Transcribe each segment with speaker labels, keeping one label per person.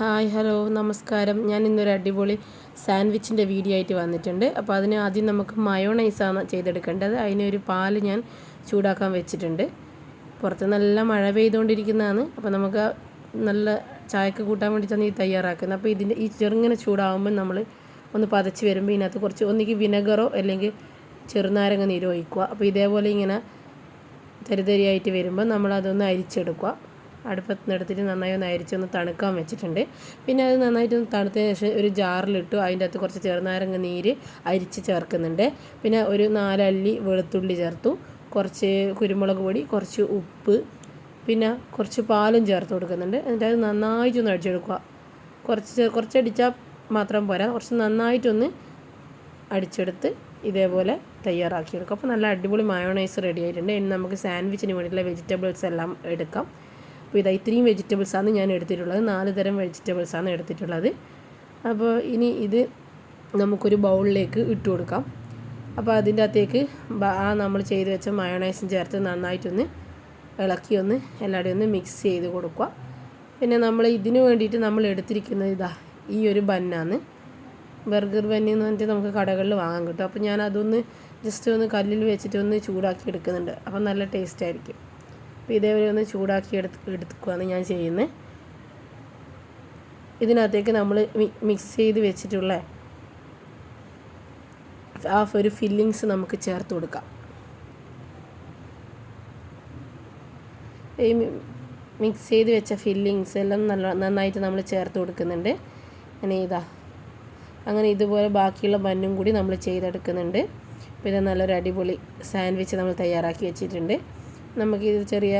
Speaker 1: Hi hello നമസ്കാരം. ഞാൻ ഇന്നൊരു അടിപൊളി സാൻഡ്വിച്ചിന്റെ വീഡിയോ ആയിട്ട് വന്നിട്ടുണ്ട്. അപ്പോൾ അതിന് ആദ്യം നമുക്ക് മയോണൈസാണ് ചെയ്തെടുക്കേണ്ടത്. അതിനൊരു പാൽ ഞാൻ ചൂടാക്കാൻ വെച്ചിട്ടുണ്ട്. പുറത്ത് നല്ല മഴ പെയ്തുകൊണ്ടിരിക്കുന്നതാണ്. അപ്പോൾ നമുക്ക് നല്ല ചായക്ക് കൂട്ടാൻ വേണ്ടിയിട്ടാണ് ഈ തയ്യാറാക്കുന്നത്. അപ്പോൾ ഇതിന്റെ ഈ ചെറുങ്ങനെ ചൂടാകുമ്പോൾ നമ്മൾ ഒന്ന് പതച്ച് വരുമ്പോൾ ഇതിനകത്ത് കുറച്ച് ഒന്നിക്ക് വിനെഗറോ അല്ലെങ്കിൽ ചെറുനാരങ്ങ നീരോ ഒഴിക്കുക. അപ്പോൾ ഇതേപോലെ ഇങ്ങനെ തരിതരിയായിട്ട് വരുമ്പോൾ നമ്മളതൊന്ന് അരിച്ചെടുക്കുക. അടുപ്പത്ത് നിന്ന് എടുത്തിട്ട് നന്നായി ഒന്ന് അരിച്ചൊന്ന് തണുക്കാൻ വെച്ചിട്ടുണ്ട്. പിന്നെ അത് നന്നായിട്ട് ഒന്ന് തണുത്തതിന് ശേഷം ഒരു ജാറിലിട്ടു അതിന്റെ അകത്ത് കുറച്ച് ചെറുനാരങ്ങ നീര് അരിച്ച് ചേർക്കുന്നുണ്ട്. പിന്നെ ഒരു നാലല്ലി വെളുത്തുള്ളി ചേർത്തു കുറച്ച് കുരുമുളക് പൊടി കുറച്ച് ഉപ്പ് പിന്നെ കുറച്ച് പാലും ചേർത്ത് കൊടുക്കുന്നുണ്ട്. എന്നിട്ട് അത് നന്നായിട്ടൊന്ന് അടിച്ചെടുക്കുക. കുറച്ച് കുറച്ച് അടിച്ചാൽ മാത്രം പോരാ. കുറച്ച് നന്നായിട്ടൊന്ന് അടിച്ചെടുത്ത് ഇതേപോലെ തയ്യാറാക്കി തയ്യാറാക്കിയെടുക്കും അപ്പോൾ നല്ല അടിപൊളി മയോണൈസ് റെഡി ആയിട്ടുണ്ട്. ഇനി നമുക്ക് സാൻഡ്വിച്ചിന് വേണ്ടിയിട്ടുള്ള വെജിറ്റബിൾസ് എല്ലാം എടുക്കാം. അപ്പോൾ ഇതാ ഇത്രയും വെജിറ്റബിൾസാണ് ഞാൻ എടുത്തിട്ടുള്ളത്. നാല് തരം വെജിറ്റബിൾസാണ് എടുത്തിട്ടുള്ളത്. അപ്പോൾ ഇനി ഇത് നമുക്കൊരു ബൗളിലേക്ക് ഇട്ട് കൊടുക്കാം. അപ്പോൾ അതിന്റെ അകത്തേക്ക് ആ നമ്മൾ ചെയ്ത് വെച്ച മയോണൈസും ചേർത്ത് നന്നായിട്ടൊന്ന് ഇളക്കി ഒന്ന് എല്ലാവരുടെയും ഒന്ന് മിക്സ് ചെയ്ത് കൊടുക്കുക. പിന്നെ നമ്മൾ ഇതിന് വേണ്ടിയിട്ട് നമ്മൾ എടുത്തിരിക്കുന്നത് ഇതാ ഈ ഒരു ബന്നാണ്. ബർഗർ ബന്നി എന്ന് പറഞ്ഞിട്ട് നമുക്ക് കടകളിൽ വാങ്ങാൻ കിട്ടും. അപ്പോൾ ഞാൻ അതൊന്ന് ജസ്റ്റ് ഒന്ന് കല്ലിൽ വെച്ചിട്ട് ഒന്ന് ചൂടാക്കി എടുക്കുന്നുണ്ട്. അപ്പോൾ നല്ല ടേസ്റ്റ് ആയിരിക്കും. അപ്പോൾ ഇതേപോലെ ഒന്ന് ചൂടാക്കി എടുത്ത് എടുക്കുകയാണ് ഞാൻ ചെയ്യുന്നത് ഇതിനകത്തേക്ക് നമ്മൾ മിക്സ് ചെയ്ത് വെച്ചിട്ടുള്ള ആ ഒരു ഫില്ലിങ്സ് നമുക്ക് ചേർത്ത് കൊടുക്കാം. ഈ മിക്സ് ചെയ്ത് വെച്ച ഫില്ലിങ്സ് എല്ലാം നല്ല നന്നായിട്ട് നമ്മൾ ചേർത്ത് കൊടുക്കുന്നുണ്ട്. അങ്ങനെ ഇതാ അങ്ങനെ ഇതുപോലെ ബാക്കിയുള്ള ബന്നും കൂടി നമ്മൾ ചെയ്തെടുക്കുന്നുണ്ട്. പിന്നെ നല്ലൊരു അടിപൊളി സാൻഡ്വിച്ച് നമ്മൾ തയ്യാറാക്കി വെച്ചിട്ടുണ്ട്. നമുക്കിത് ചെറിയ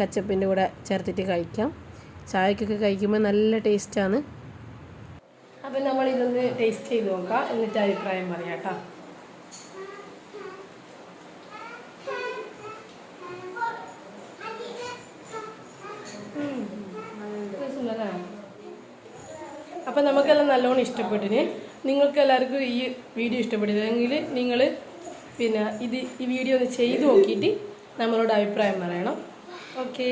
Speaker 1: കച്ചപ്പിന്റെ കൂടെ ചേർത്തിട്ട് കഴിക്കാം. ചായക്കൊക്കെ കഴിക്കുമ്പോൾ നല്ല ടേസ്റ്റാണ്. അപ്പം നമ്മൾ ഇതൊന്ന് ടേസ്റ്റ് ചെയ്ത് നോക്കാം. എന്നിട്ട് അഭിപ്രായം പറയാം കേട്ടോ. അപ്പം നമുക്കെല്ലാം നല്ലോണം ഇഷ്ടപ്പെട്ടിന്. നിങ്ങൾക്ക് എല്ലാവർക്കും ഈ വീഡിയോ ഇഷ്ടപ്പെട്ടില്ലെങ്കിൽ നിങ്ങൾ പിന്നെ ഇത് ഈ വീഡിയോ ഒന്ന് ചെയ്ത് നോക്കിയിട്ട് നമ്മളോട് അഭിപ്രായം പറയണം. ഓക്കെ